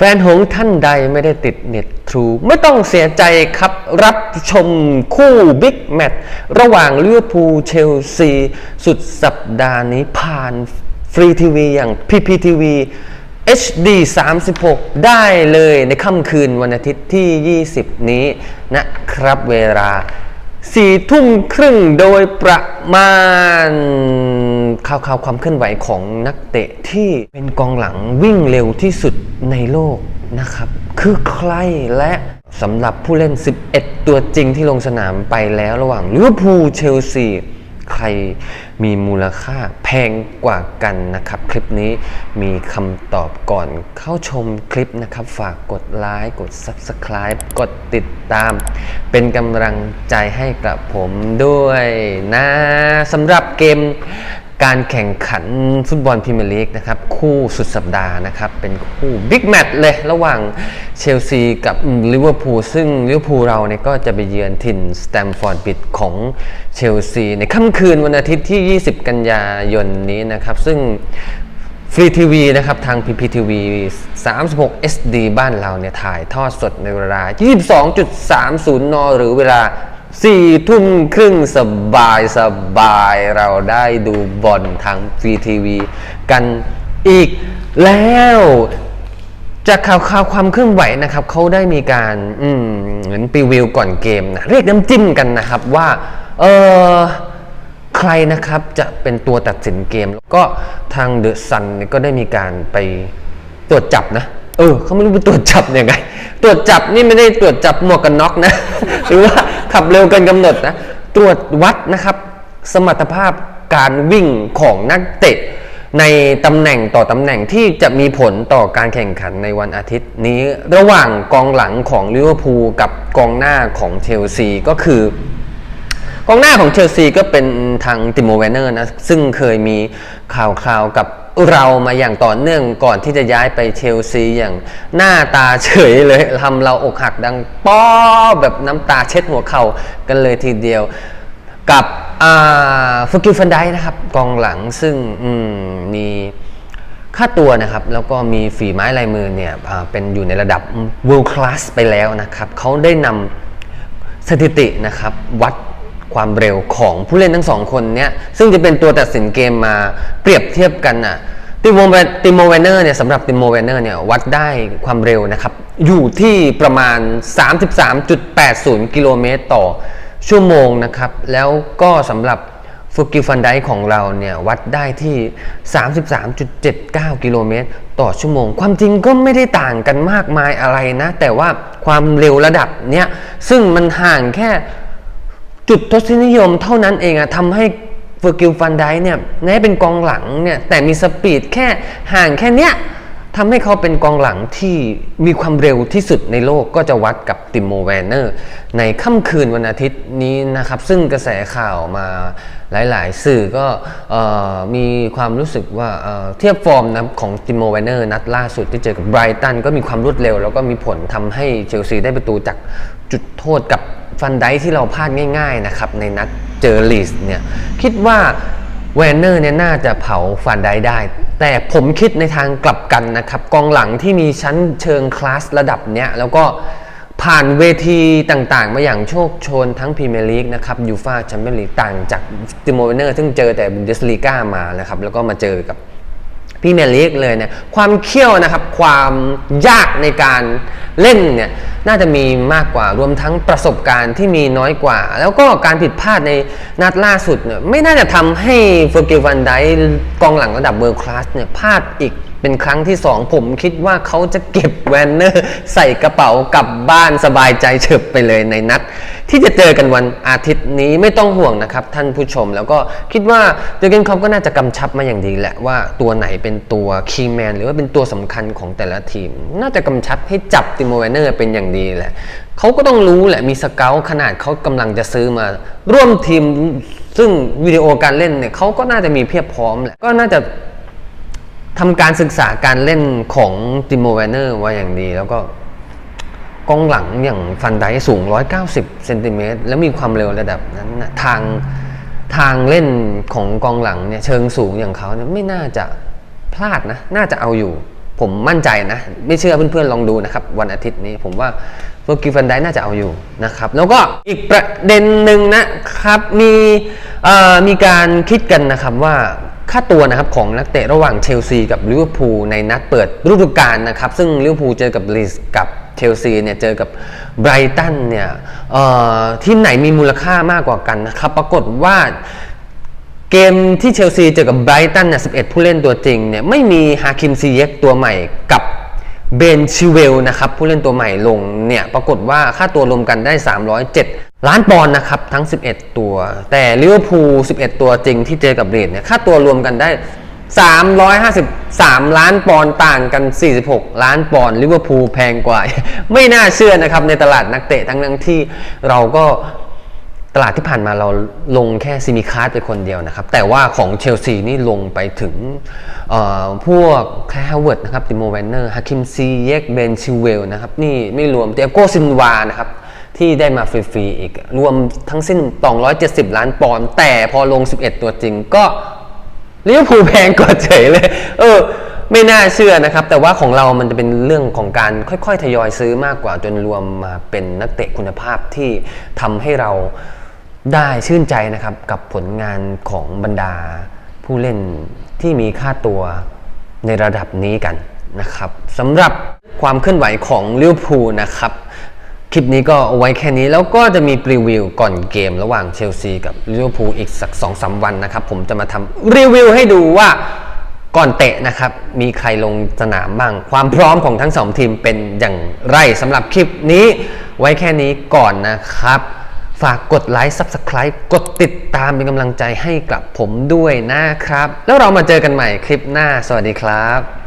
แฟนหงท่านใดไม่ได้ติดเน็ตทรูไม่ต้องเสียใจครับรับชมคู่บิ๊กแมตช์ระหว่างลิเวอร์พูลเชลซี สุดสัปดาห์นี้ผ่านฟรีทีวีอย่าง PPTV HD 36 ได้เลยในค่ำคืนวันอาทิตย์ที่ 20 นี้นะครับเวลา สี่ทุ่มครึ่งโดยประมาณข่าวข่าวความเคลื่อนไหวของนักเตะที่เป็นกองหลังวิ่งเร็วที่สุดในโลกนะครับ คือใครและสำหรับผู้เล่น 11 ตัวจริงที่ลงสนามไปแล้วระหว่างลิเวอร์พูลเชลซี ใครมีมูลค่าแพงกว่ากันนะครับ คลิปนี้มีคำตอบก่อนเข้าชมคลิปนะครับ ฝากกดไลค์กด Subscribe กดติดตาม เป็นกำลังใจให้กับผมด้วยนะสำหรับเกม การแข่งขันฟุตบอลพรีเมียร์ลีกนะครับคู่สุดสัปดาห์นะครับเป็นคู่บิ๊กแมตช์เลยระหว่างเชลซีกับลิเวอร์พูลซึ่งลิเวอร์พูลเราเนี่ยก็จะไปเยือนถิ่นสแตมฟอร์ดบิดของเชลซีในค่ำคืนวันอาทิตย์ที่ 20 กันยายนนี้นะครับ ซึ่งฟรีทีวีนะครับทาง PPTV 36 SD บ้านเราเนี่ยถ่ายทอดสดในเวลา 22.30 น หรือเวลา 4ทุ่มครึ่งสบายสบายเราได้ดูบอลทางฟรีทีวีกันอีกแล้วจากข่าวข่าวความเคลื่อนไหวนะครับเขาได้มีการอืมเหมือนรีวิวก่อนเกมนะเรียกน้ำจิ้มกันนะครับว่า เออใครนะครับจะเป็นตัวตัดสินเกม แล้วก็ทางเดอะซันก็ได้มีการไปตรวจจับนะ เออเขาไม่รู้ไปตรวจจับยังไง ตรวจจับนี่ไม่ได้ตรวจจับหมวกกันน็อกนะ หรือว่า ขับเร็วเกินกำหนดนะตรวจวัดนะครับ สมรรถภาพการวิ่งของนักเตะ ในตำแหน่งต่อตำแหน่งที่จะมีผลต่อการแข่งขันในวันอาทิตย์นี้ระหว่างกองหลังของลิเวอร์พูลกับกองหน้าของเชลซีก็คือกองหน้าของเชลซีก็เป็นทางติโมเวนเนอร์นะซึ่งเคยมีข่าวคราวกับ เรามาอย่างต่อเนื่องก่อนที่จะย้ายไปเชลซีอย่างหน้าตาเฉยเลยทำเราอกหักดังป้อแบบน้ำตาเช็ดหัวเข่ากันเลยทีเดียว กับฟุกิฟันไดนะครับ กองหลังซึ่งมมีค่าตัวนะครับ แล้วก็มีฝีไม้ลายมือเนี่ยเป็นอยู่ในระดับ world class ไปแล้วนะครับ เขาได้นำสถิตินะครับวัด ความเร็วของผู้เล่นทั้งสองคนเนี้ยซึ่งจะเป็นตัวตัดสินเกมมาเปรียบเทียบกันอะติโมติโมเวนเนอร์เนี่ยสำหรับติโมเวนเนอร์เนี่ยวัดได้ความเร็วนะครับ อยู่ที่ประมาณ 33.80 กิโลเมตรต่อชั่วโมงนะครับ แล้วก็สำหรับฟุกิฟันไดของเราเนี่ยวัดได้ที่ 33.79 กิโลเมตรต่อชั่วโมง ความจริงก็ไม่ได้ต่างกันมากมายอะไรนะ แต่ว่าความเร็วระดับเนี้ยซึ่งมันห่างแค่ จุดทศนิยมเท่านั้นเองอะทำให้เฟอร์กิลฟันไดเนี่ยแม้เป็นกองหลังเนี่ยแต่มีสปีดแค่ห่างแค่เนี้ยทำให้เขาเป็นกองหลังที่มีความเร็วที่สุดในโลกก็จะวัดกับติโมแวนเนอร์ ในค่ำคืนวันอาทิตย์นี้นะครับ ซึ่งกระแสข่าวมาหลาย ๆ สื่อก็เอ่อมีความรู้สึกว่าเเทียบฟอร์มนะของติโมแวนเนอร์นัดล่าสุดที่เจอกับไบรตันก็มีความรวดเร็ว แล้วก็มีผลทำให้เชลซีได้ประตูจากจุดโทษกับ ฟันไดที่เราพลาดง่าย ๆนะครับ ในนัดเจอลีสเนี่ยคิดว่าแวนเนอร์เนี่ยน่าจะเผาฟันไดได้ แต่ผมคิดในทางกลับกันนะครับ กองหลังที่มีชั้นเชิงคลาสระดับเนี้ยแล้วก็ผ่านเวทีต่างๆ มาอย่างโชคชนทั้งพรีเมียร์ลีกนะครับยูฟาแชมเปี้ยนลีกต่างจากติโมเวนเนอร์ซึ่งเจอแต่บุนเดสลีกามานะครับแล้วก็มาเจอกับ พี่เมียร์ลีกเลยเนี่ยความเขี้ยวนะครับความยากในการเล่นเนี่ยน่าจะมีมากกว่ารวมทั้งประสบการณ์ที่มีน้อยกว่า แล้วก็การผิดพลาดในนัดล่าสุดเนี่ยไม่น่าจะทำให้เฟอร์กิลวันไดกองหลังระดับเบอร์คลาสเนี่ยพลาดอีก เป็นครั้งที่2ผมคิดว่าเขาจะเก็บแวนเนอร์ใส่กระเป๋ากลับบ้านสบายใจเฉิบไปเลยในนัด ที่จะเจอกันวันอาทิตย์นี้ไม่ต้องห่วงนะครับ ท่านผู้ชมแล้วก็คิดว่าเจอร์เกนคล็อปก็น่าจะกำชับมาอย่างดีแหละว่าตัวไหนเป็นตัวคีย์แมนหรือว่าเป็นตัวสำคัญของแต่ละทีม น่าจะกำชับให้จับติโมเวนเนอร์เป็นอย่างดีแหละเขาก็ต้องรู้แหละมีสเกลขนาดเขากำลังจะซื้อมา ร่วมทีมซึ่งวิดีโอการเล่นเนี่ยเขาก็น่าจะมีเพียบพร้อมแหละก็น่าจะ ทำการศึกษาการเล่นของติโมเวนเนอร์ไว้อย่างดี แล้วก็กองหลังอย่างฟันไดสูง 190เซนติเมตรแล้วมีความเร็วระดับนั้นนะทางทางเล่นของกองหลังเนี่ยเชิงสูงอย่างเขาเนี่ยไม่น่าจะพลาดนะ น่าจะเอาอยู่ ผมมั่นใจนะ ไม่เชื่อเพื่อนๆลองดูนะครับ วันอาทิตย์นี้ผมว่าเฟอร์กิฟันไดน่าจะเอาอยู่นะครับ แล้วก็อีกประเด็นหนึ่งนะครับมีมีการคิดกันนะครับว่า ค่าตัวนะครับของนักเตะระหว่างเชลซีกับลิเวอร์พูลในนัดเปิดฤดูกาลนะครับ ซึ่งลิเวอร์พูลเจอกับลีสกับเชลซีเนี่ยเจอกับไบรตันเนี่ยทีมไหนมีมูลค่ามากกว่ากันนะครับ ปรากฏว่าเกมที่เชลซีเจอกับไบรตันเนี่ย11 ผู้เล่นตัวจริงเนี่ยไม่มีฮาคิมซีเยกตัวใหม่กับเบนชิเวลนะครับผู้เล่นตัวใหม่ลงเนี่ยปรากฏว่าค่าตัวรวมกันได้ 307 ล้านปอนด์นะครับทั้ง 11 ตัว แต่ลิเวอร์พูล 11 ตัวจริงที่เจอกับเรดเนี่ยค่าตัวรวมกันได้ 353 ล้านปอนด์ต่างกัน 46 ล้านปอนด์ลิเวอร์พูลแพงกว่า ไม่น่าเชื่อนะครับในตลาดนักเตะทั้งนั้นที่เราก็ตลาดที่ผ่านมาเราลงแค่ซิมิคาร์ดไปคนเดียวนะครับ แต่ว่าของเชลซีนี่ลงไปถึงเอ่อพวกแคลเวิร์ดนะครับติโมแวนเนอร์ฮาคิมซีเยกเบนชิเวลนะครับนี่ไม่รวมเตียโกซินวานะครับ ที่ได้มาฟรีๆอีก รวมทั้งสิ้น 270 ล้านปอนด์แต่พอลง 11 ตัวจริงก็ลิเวอร์พูลแพงกว่าเฉยเลย เออ ไม่น่าเชื่อนะครับ แต่ว่าของเรามันจะเป็นเรื่องของการค่อยๆ ทยอยซื้อมากกว่าจนรวมมาเป็นนักเตะคุณภาพที่ทำให้เราได้ชื่นใจนะครับ กับผลงานของบรรดา ผู้เล่นที่มีค่าตัวในระดับนี้กันนะครับสำหรับความเคลื่อนไหวของลิเวอร์พูลนะครับ คลิปนี้ก็เอาไว้แค่นี้แล้วก็จะมีรีวิวก่อนเกมระหว่างเชลซีกับลิเวอร์พูลอีกสัก2องสาวันนะครับ ผมจะมาทำรีวิวให้ดูว่าก่อนเตะนะครับ มีใครลงสนามบ้าง ความพร้อมของทั้งสองทีมเป็นอย่างไรสำหรับคลิปนี้ ไว้แค่นี้ก่อนนะครับ ฝากกดไลค์ Subscribe กดติดตามเป็นกำลังใจให้กับผมด้วยนะครับ แล้วเรามาเจอกันใหม่คลิปหน้า สวัสดีครับ